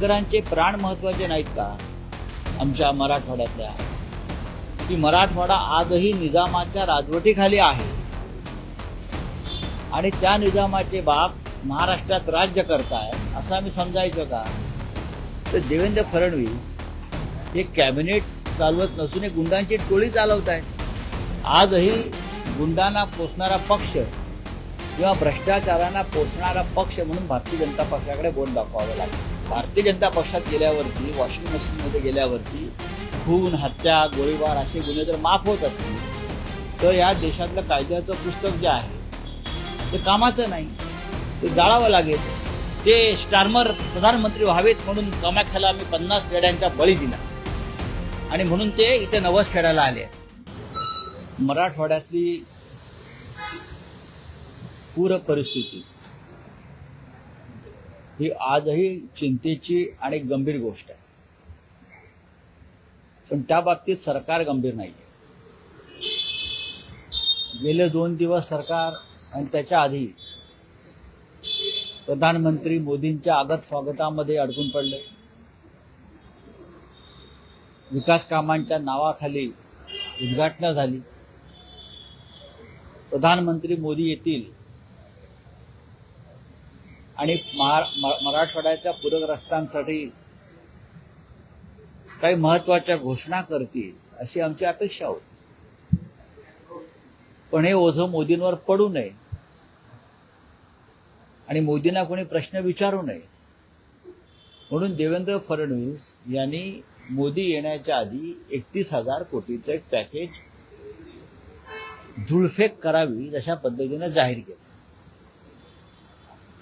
शेतकऱ्यांचे प्राण महत्त्वाचे नाहीत का? आमच्या मराठवाड्यातल्या. की मराठवाडा आजही निजामाच्या राजवटीखाली आहे. आणि त्या निजामाचे बाप महाराष्ट्रात राज्य करताय असं आम्ही समजायचं का? तर देवेंद्र फडणवीस हे कॅबिनेट चालवत नसून हे गुंडांची टोळी चालवत आहेत आजही गुंडांना पोचणारा पक्ष किंवा भ्रष्टाचारांना पोचणारा पक्ष म्हणून भारतीय जनता पक्षाकडे बोट दाखवावं लागेल भारतीय जनता पक्षात गेल्यावरती वॉशिंग मशीनमध्ये गेल्यावरती खून हत्या गोळीबार असे गुन्हे जर माफ होत असतील. तर या देशातलं कायद्याचं पुस्तक जे आहे ते कामाचं नाही. ते जाळावं लागेल. ते स्टार्मर प्रधानमंत्री व्हावेत म्हणून कामाख्याला आम्ही पन्नास खेड्यांचा बळी दिला. आणि म्हणून ते इथे नवस खेळायला आले. मराठवाड्यातली पूर परिस्थिती. ही आजही चिंतेची आणि गंभीर गोष्ट आहे. पण त्या बाबतीत सरकार गंभीर नाही गेले दोन दिवस सरकार आणि त्याच्या आधी प्रधानमंत्री मोदींच्या आगत स्वागतामध्ये अडकून पडले. विकास कामांच्या नावाखाली उद्घाटनं झाली. प्रधानमंत्री मोदी येतील आणि महा मराठवाड्याच्या पूरग्रस्तांसाठी काही महत्त्वाच्या घोषणा करतील अशी आमची अपेक्षा होती. पण हे ओझं मोदींवर पडू नये. आणि मोदींना कोणी प्रश्न विचारू नये. म्हणून देवेंद्र फडणवीस यांनी मोदी येण्याच्या आधी एकतीस हजार कोटीचं एक पॅकेज धुळफेक करावी अशा पद्धतीनं जाहीर केलं.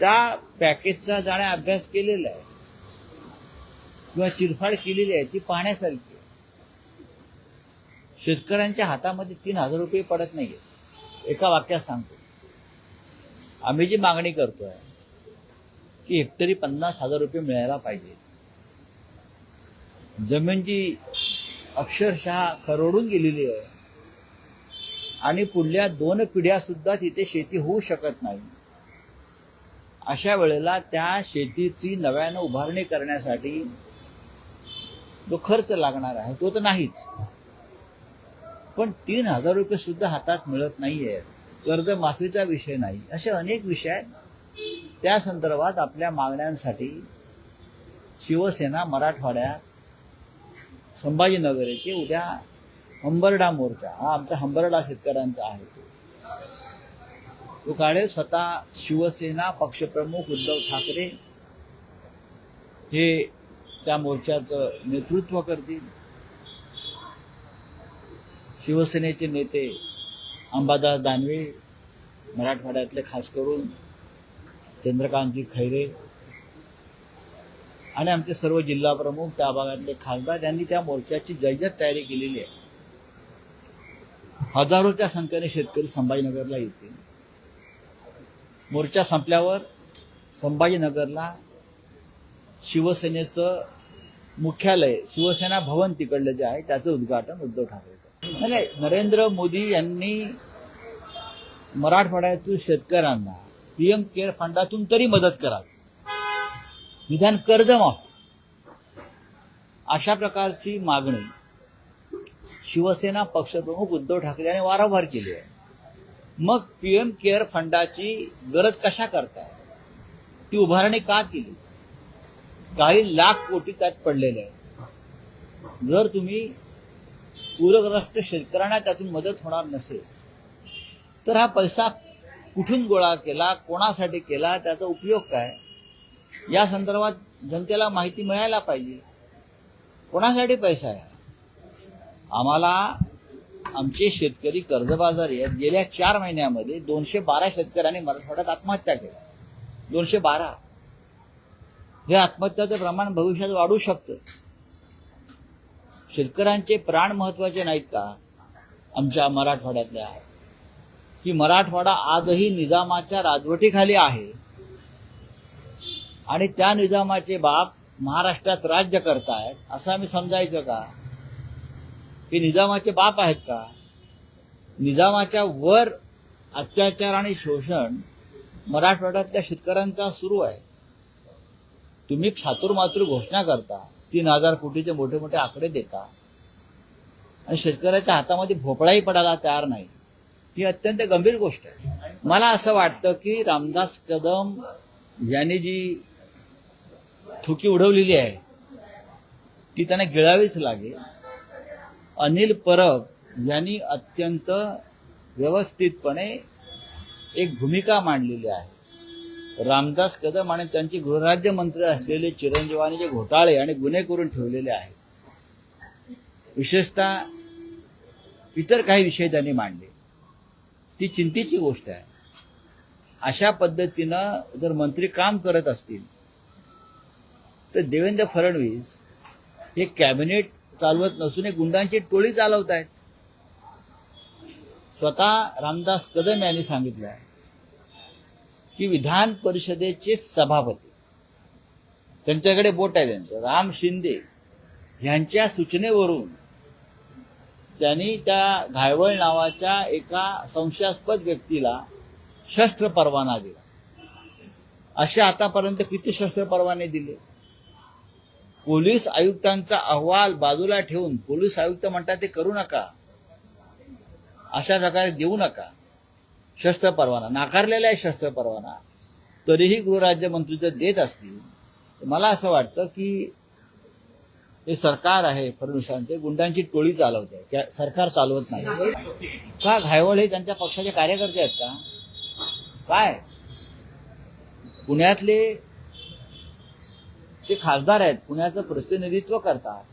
त्या पॅकेजचा जाणे अभ्यास केलेला आहे किंवा चिरफाड केलेली आहे ती पाहण्यासारखी आहे. शेतकऱ्यांच्या हातामध्ये तीन हजार रुपये पडत नाहीये. एका वाक्यात सांगतो. आम्ही जी मागणी करतोय की हेक्टरी पन्नास हजार रुपये मिळायला पाहिजे. जमीन जी अक्षरशः खरडून गेलेली आहे आणि पुढल्या दोन पिढ्या सुद्धा तिथे शेती होऊ शकत नाही. अशा वेळेला त्या शेतीची नव्यानं उभारणी करण्यासाठी जो खर्च लागणार आहे तो तर नाहीच. पण तीन हजार रुपये सुद्धा हातात मिळत नाहीये. कर्जमाफीचा विषय नाही. असे अनेक विषय आहेत. त्या संदर्भात आपल्या मागण्यांसाठी शिवसेना मराठवाड्यात संभाजीनगर येथे उद्या हंबरडा मोर्चा हा आमचा हंबरडा शेतकऱ्यांचा आहे. तो काढेल स्वतः शिवसेना पक्षप्रमुख उद्धव ठाकरे हे त्या मोर्चाचं नेतृत्व करतील. शिवसेनेचे नेते अंबादास दानवे मराठवाड्यातले खास करून चंद्रकांतजी खैरे आणि आमचे सर्व जिल्हा प्रमुख त्या भागातले खासदार यांनी त्या मोर्चाची जय्यत तयारी केलेली आहे. हजारोच्या संख्येने शेतकरी संभाजीनगरला येतील. मोर्चा संपल्यावर संभाजीनगरला शिवसेनेचं मुख्यालय शिवसेना भवन तिकडलं जे आहे त्याचं उद्घाटन उद्धव ठाकरे नाही, नरेंद्र मोदी यांनी मराठवाड्यातील शेतकऱ्यांना पीएम केअर फंडातून तरी मदत करावी. विधान कर्ज माफ. अशा प्रकारची मागणी शिवसेना पक्षप्रमुख उद्धव ठाकरे यांनी वारंवार केली आहे. मग पीएम केअर फंडाची गरज कशा करताय? ती उभारणी का केली? काही लाख कोटी त्यात पडलेले आहेत. जर तुम्ही पूरग्रस्त शेतकऱ्यांना त्यातून मदत होणार नसेल तर हा पैसा कुठून गोळा केला कोणासाठी केला त्याचा उपयोग काय? या संदर्भात जनतेला माहिती मिळायला पाहिजे. कोणासाठी पैसा आहे? आम्हाला आमचे शेतकरी कर्जबाजारी आहेत. गेल्या चार महिन्यामध्ये दोनशे बारा शेतकऱ्यांनी मराठवाड्यात आत्महत्या केल्या दोनशे बारा. हे आत्महत्याचं प्रमाण भविष्यात वाढू शकतं. शेतकऱ्यांचे प्राण महत्त्वाचे नाहीत का? आमच्या मराठवाड्यातल्या. की मराठवाडा आजही निजामाच्या राजवटीखाली आहे. आणि त्या निजामाचे बाप महाराष्ट्रात राज्य करतायत असं आम्ही समजायचं का? हे निजामाचे बाप आहेत का? निजामाच्या वर अत्याचार आणि शोषण मराठवाड्यातल्या शेतकऱ्यांचा सुरू आहे. तुम्ही मातृ घोषणा करता तीन हजार कोटीचे मोठे मोठे आकडे देता. आणि शेतकऱ्याच्या हातामध्ये भोपळाही पडायला तयार नाही. ही अत्यंत गंभीर गोष्ट आहे. मला असं वाटतं की रामदास कदम यांनी जी थुकी उडवलेली आहे ती त्यांना गिळावीच लागेल. अनिल परब यांनी अत्यंत व्यवस्थितपणे एक भूमिका मांडलेली आहे. रामदास कदम आणि त्यांचे गृहराज्यमंत्री असलेले चिरंजीवानी जे घोटाळे आणि गुन्हे करून ठेवलेले आहेत विशेषतः इतर काही विषय त्यांनी मांडले. ती चिंतेची गोष्ट आहे. अशा पद्धतीनं जर मंत्री काम करत असतील तर देवेंद्र फडणवीस हे कॅबिनेट चालवत नसून एक गुंडांची टोळी चालवत आहेत स्वतः रामदास कदम यांनी सांगितलं आहे की विधान परिषदेचे सभापती त्यांच्याकडे बोट आहे त्यांचं राम शिंदे यांच्या सूचनेवरून त्यांनी त्या घायवळ नावाच्या एका संशयास्पद व्यक्तीला शस्त्र परवाना दिला. असे आतापर्यंत किती शस्त्र परवाने दिले? पोलीस आयुक्तांचा अहवाल बाजूला ठेवून पोलीस आयुक्त म्हणतात ते करू नका. अशा प्रकारे देऊ नका. शस्त्र परवाना नाकारलेला आहे शस्त्र परवाना तरीही गृहराज्यमंत्री जर देत असतील. तर मला असं वाटतं की हे सरकार आहे फडणवीसांचे गुंडांची टोळी चालवते. सरकार चालवत नाही. का घायवळ हे त्यांच्या पक्षाचे कार्यकर्ते आहेत का? काय? पुण्यातले ते खासदार आहेत पुण्याचं प्रतिनिधित्व करतात.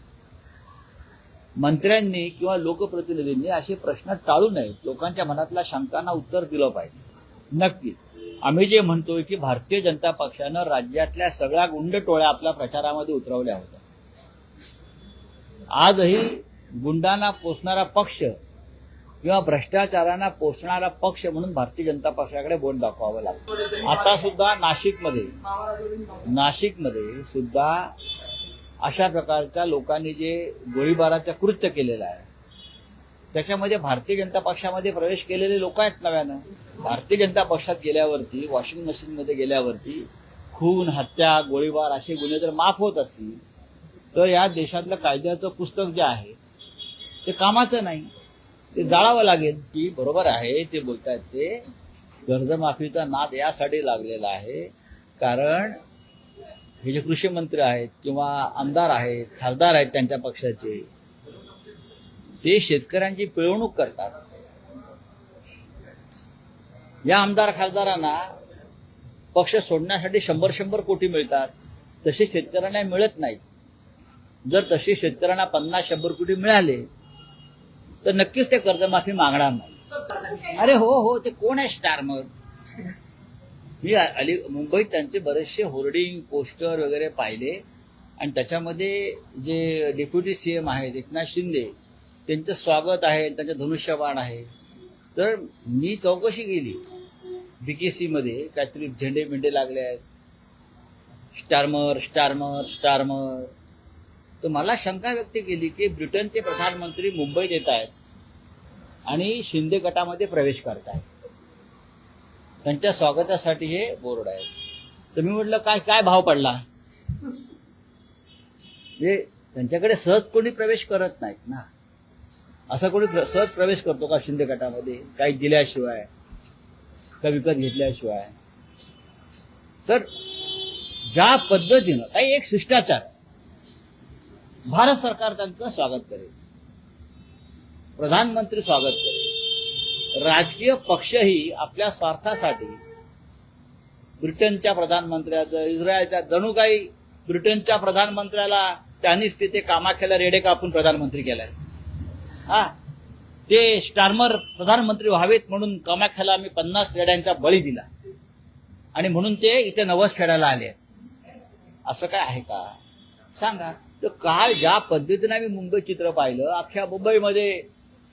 मंत्र्यांनी किंवा लोकप्रतिनिधींनी असे प्रश्न टाळू नयेत. लोकांच्या मनातल्या शंकांना उत्तर दिलं पाहिजे. नक्कीच. आम्ही जे म्हणतोय की भारतीय जनता पक्षानं राज्यातल्या सगळ्या गुंड टोळ्या आपल्या प्रचारामध्ये उतरवल्या होत्या. आजही गुंडांना पोचणारा पक्ष किंवा भ्रष्टाचारांना पोचणारा पक्ष म्हणून भारतीय जनता पक्षाकडे बोट दाखवावं लागतं. आता सुद्धा नाशिकमध्ये नाशिकमध्ये सुद्धा अशा प्रकारच्या लोकांनी जे गोळीबाराचं कृत्य केलेलं आहे त्याच्यामध्ये भारतीय जनता पक्षामध्ये प्रवेश केलेले लोक आहेत नव्यानं. भारतीय जनता पक्षात गेल्यावरती वॉशिंग मशीनमध्ये गेल्यावरती खून हत्या गोळीबार असे गुन्हे जर माफ होत असतील तर या देशातलं कायद्याचं पुस्तक जे आहे ते कामाचं नाही. ते जाळावं लागेल. की बरोबर आहे ते बोलतायत ते. कर्जमाफीचा नाद यासाठी लागलेला आहे. कारण हे जे कृषी मंत्री आहेत किंवा आमदार आहेत खासदार आहेत त्यांच्या पक्षाचे ते शेतकऱ्यांची पिळवणूक करतात. या आमदार खासदारांना पक्ष सोडण्यासाठी शंभर शंभर कोटी मिळतात. तसे शेतकऱ्यांना मिळत नाहीत. जर तसे शेतकऱ्यांना पन्नास शंभर कोटी मिळाले तर नक्कीच ते कर्जमाफी मागणार नाही. अरे हो हो ते कोण आहे स्टारमर मी अली मुंबईत त्यांचे बरेचसे होर्डिंग पोस्टर वगैरे पाहिले. आणि त्याच्यामध्ये जे डेप्युटी सीएम आहेत एकनाथ शिंदे त्यांचं स्वागत आहे त्यांचं धनुष्यबाण आहे. तर मी चौकशी केली. बीकेसी मध्ये काहीतरी झेंडे बिंडे लागले आहेत. Starmer Starmer Starmer. तर मला शंका व्यक्त केली की ब्रिटनचे प्रधानमंत्री मुंबईत येत आहेत आणि शिंदे गटामध्ये प्रवेश करत आहेत त्यांच्या स्वागतासाठी हे बोर्ड आहे तर मी म्हटलं काय काय भाव पडला? म्हणजे त्यांच्याकडे सहज कोणी प्रवेश करत नाहीत ना. असा कोणी प्र- सहज प्रवेश करतो का शिंदे गटामध्ये? काही दिल्याशिवाय का विकत घेतल्याशिवाय. तर ज्या पद्धतीनं काही एक शिष्टाचार भारत सरकार त्यांचं स्वागत करेल. प्रधानमंत्री स्वागत करेल. राजकीय पक्षही आपल्या स्वार्थासाठी ब्रिटनच्या प्रधानमंत्र्याचं इस्रायलच्या जणू काही ब्रिटनच्या प्रधानमंत्र्याला त्यांनीच तिथे कामाख्याला रेडे कापून प्रधानमंत्री केलाय. हा ते स्टार्मर प्रधानमंत्री व्हावेत म्हणून कामाख्याला आम्ही पन्नास रेड्यांचा बळी दिला. आणि म्हणून ते इथे नवस खेळायला आले असं काय आहे का? सांगा. तर काल ज्या पद्धतीने आम्ही मुंबई चित्र पाहिलं अख्ख्या मुंबईमध्ये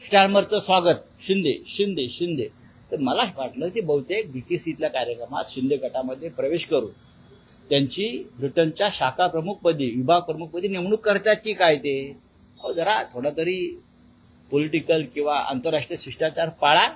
स्टॅमरचं स्वागत. शिंदे शिंदे शिंदे. तर मला वाटलं की बहुतेक बीकेसीतल्या कार्यक्रमात शिंदे गटामध्ये प्रवेश करून त्यांची ब्रिटनच्या शाखा प्रमुखपदी विभाग प्रमुखपदी नेमणूक करतात की काय ते? अहो जरा थोडा तरी पॉलिटिकल किंवा आंतरराष्ट्रीय शिष्टाचार पाळा.